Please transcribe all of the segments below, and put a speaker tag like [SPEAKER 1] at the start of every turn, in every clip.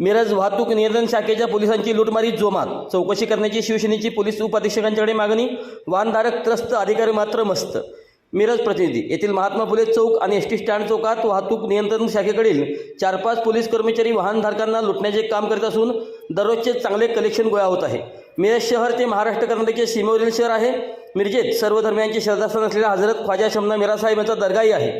[SPEAKER 1] मिरज वाहतूक नियंत्रण शाखेच्या पोलिसांची लुटमारी जोमात. चौकशी करण्याची शिवसेनेची पोलीस उपाधीक्षकांच्याकडे मागणी. वाहनधारक त्रस्त अधिकारी मात्र मस्त. मिरज प्रतिनिधी येथील महात्मा फुले चौक आणि एस टी स्टँड चौकात वाहतूक नियंत्रण शाखेकडील चार पाच पोलीस कर्मचारी वाहनधारकांना लुटण्याचे काम करीत असून दररोजचे चांगले कलेक्शन गोळा होत आहे. मिरज शहर ते महाराष्ट्र कर्नाटकचे सीमेवरील शहर आहे. मिरजेत सर्व धर्मियांचे श्रद्धास्थान असलेल्या हजरत ख्वाजा शमना मिरा साहेब यांचा दर्गाही आहे.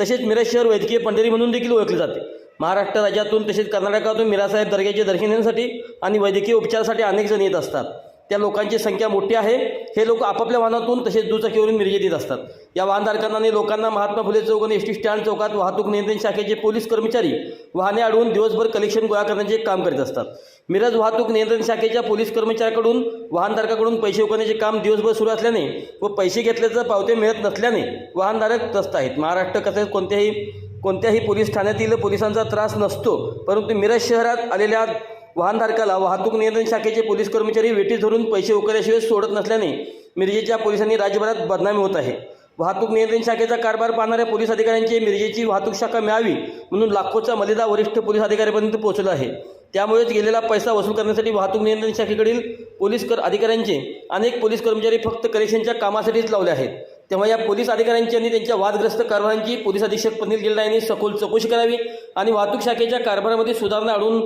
[SPEAKER 1] तसेच मिरज शहर वैद्यकीय पंढरी म्हणून देखील ओळखले जाते. महाराष्ट्र राज्यातून तसेच कर्नाटकातून मिरासाहेब दर्ग्याचे दर्शन घेण्यासाठी आणि वैद्यकीय उपचारासाठी अनेक जण येत असतात. त्या लोकांची संख्या मोठी आहे. हे लोक आपापल्या वाहनातून तसेच दुचाकीवरून मिरजेत येत असतात. या वाहनधारकांना आणि लोकांना महात्मा फुले चौक आणि एस टी स्टँड चौकात वाहतूक नियंत्रण शाखेचे पोलीस कर्मचारी वाहने अडवून दिवसभर कलेक्शन गोळा करण्याचे काम करीत असतात. मिरज वाहतूक नियंत्रण शाखेच्या पोलीस कर्मचाऱ्याकडून वाहनधारकाकडून पैसे उकळण्याचे काम दिवसभर सुरू असल्याने व पैसे घेतल्याचं पावते मिळत नसल्याने वाहनधारक त्रस्त आहेत. महाराष्ट्र तसेच कोणत्याही कोणत्याही पोलीस ठाण्यातील पोलिसांचा त्रास नसतो परंतु मिरज शहरात आलेल्या वाहनधारकाला वाहतूक नियंत्रण शाखेचे पोलीस कर्मचारी वेटीस धरून पैसे उकळल्याशिवाय सोडत नसल्याने मिरजेच्या पोलिसांनी राज्यभरात बदनामी होत आहे. वाहतूक नियंत्रण शाखेचा कारभार पाहणाऱ्या पोलीस अधिकाऱ्यांची मिरजेची वाहतूक शाखा मिळावी म्हणून लाखोचा मलिदा वरिष्ठ पोलीस अधिकाऱ्यापर्यंत पोहोचला आहे. त्यामुळेच गेलेला पैसा वसूल करण्यासाठी वाहतूक नियंत्रण शाखेकडील पोलीस कर अधिकाऱ्यांचे अनेक पोलीस कर्मचारी फक्त कलेक्शनच्या कामासाठीच लावले आहेत. तेव्हा या पोलीस अधिकाऱ्यांची आणि त्यांच्या वादग्रस्त कारभारांची पोलीस अधीक्षक पनीर गिल्डा यांनी सखोल चौकशी करावी आणि वाहतूक शाखेच्या कारभारामध्ये सुधारणा आणून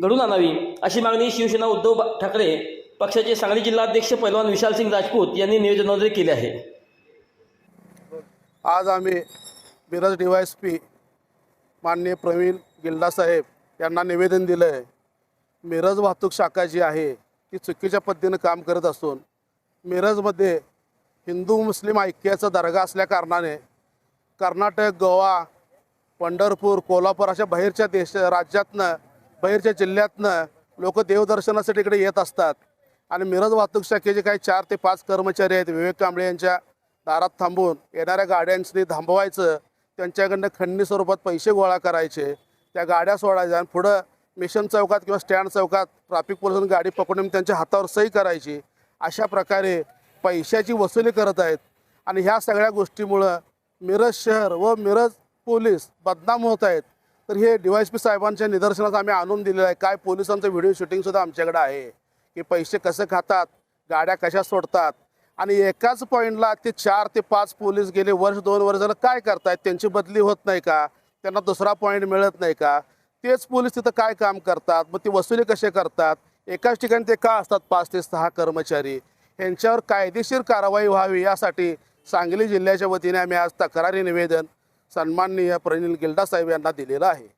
[SPEAKER 1] घडून आणावी अशी मागणी शिवसेना उद्धव ठाकरे पक्षाचे सांगली जिल्हाध्यक्ष पैलवान विशाल सिंग राजपूत यांनी निवेदनाद्वारे केले आहे.
[SPEAKER 2] आज आम्ही Miraj D Y S P माननीय प्रवीण गिल्डासाहेब यांना निवेदन दिलं आहे मिरज वाहतूक शाखा जी आहे ती चुकीच्या पद्धतीनं काम करत असून मिरजमध्ये हिंदू मुस्लिम ऐक्याचा दर्गा असल्याकारणाने कर्नाटक गोवा पंढरपूर कोल्हापूर अशा बाहेरच्या देश राज्यातनं बाहेरच्या जिल्ह्यातनं लोक देवदर्शनासाठी इकडे येत असतात. आणि मिरज वाहतूक शाखेचे काही चार ते पाच कर्मचारी आहेत. विवेक कांबळे यांच्या दारात थांबून येणाऱ्या गाड्यांनी थांबवायचं त्यांच्याकडनं खंडणी स्वरूपात पैसे गोळा करायचे त्या गाड्या सोडायच्या आणि पुढं मिशन चौकात किंवा स्टँड चौकात ट्रॅफिक पोलिसांनी गाडी पकडून त्यांच्या हातावर सही करायची. अशा प्रकारे पैशाची वसुली करत आहेत. आणि ह्या सगळ्या गोष्टीमुळं मिरज शहर व मिरज पोलीस बदनाम होत आहेत. तर हे डी वाय एस पी साहेबांच्या निदर्शनास आम्ही आणून दिलेलं आहे. काय पोलिसांचं व्हिडिओ शूटिंगसुद्धा आमच्याकडे आहे. की पैसे कसे खातात गाड्या कशा सोडतात? आणि एकाच पॉईंटला ते चार ते पाच पोलीस गेले वर्ष दोन वर्ष झालं काय करतायत? त्यांची बदली होत नाही का? त्यांना दुसरा पॉईंट मिळत नाही का? तेच पोलीस तिथं काय काम करतात? मग ती वसुली कसे करतात? एकाच ठिकाणी ते का असतात? पाच ते सहा कर्मचारी. यांच्यावर कायदेशीर कारवाई व्हावी यासाठी सांगली जिल्ह्याच्या वतीने आम्ही आज तक्रारी निवेदन सन्माननीय प्रणील गिल्डा साहेब यांना दिलेलं आहे.